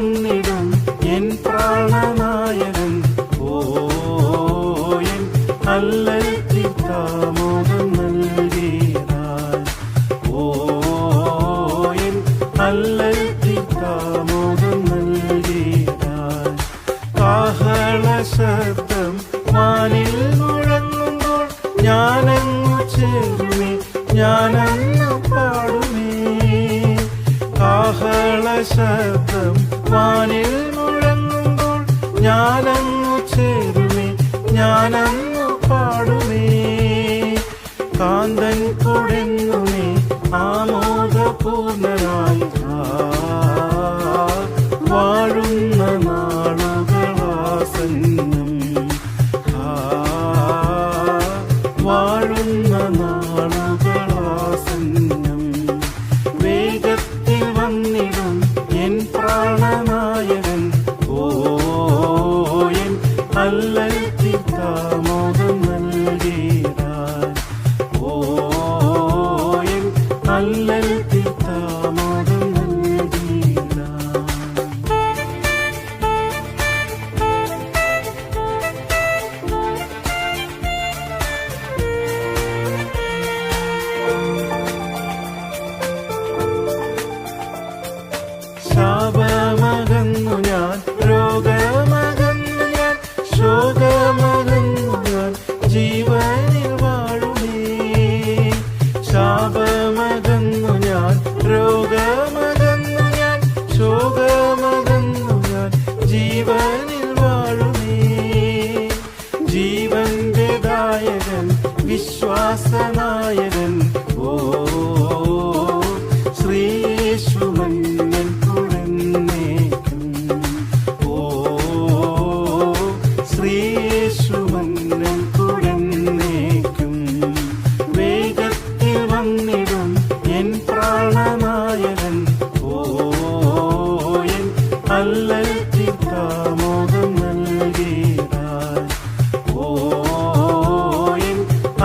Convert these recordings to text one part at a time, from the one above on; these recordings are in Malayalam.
വന്നിടും. എൻ പ്രാണനായകൻ ഓ എൻ അല്ലത്തിത്താമോദം നൽകിയാൽ ഓ എൻ അല്ലത്തിത്താമോദം നൽകിയാൽ കാഹള ശബ്ദം വാനിൽ മുഴങ്ങുമ്പോൾ ഞാനങ്ങു ചേർന്നേ ഞാനങ്ങു കാഹള ശബ്ദം വാനിൽ മുഴങ്ങുമ്പോൾ ഞാനങ്ങു ചേരുമേ ഞാനങ്ങു പാടുമേ. കാന്തൻ കുടങ്ങുമേ ആമോദപൂർണനായി വാഴുന്ന നാളുകളാസന്നം വാഴുന്ന നാളുകളാസന്നം അല്ലത്തിത്താമോദം നൽകിയാൽ ഓ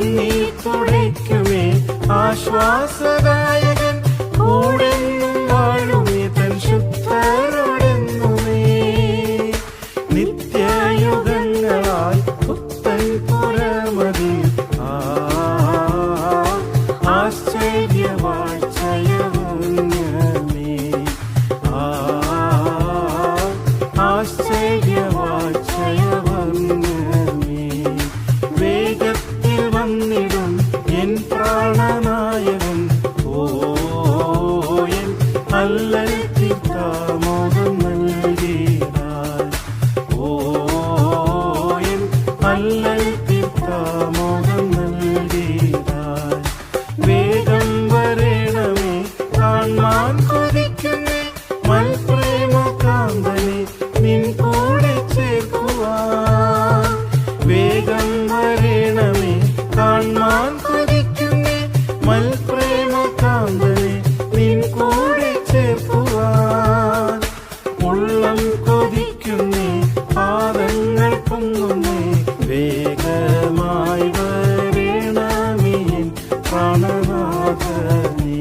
കണ്ണീർ തുടയ്ക്കുമേ ആശ്വാസദായകൻ കൂടെന്നും എൻ പ്രാണനായകൻ gönül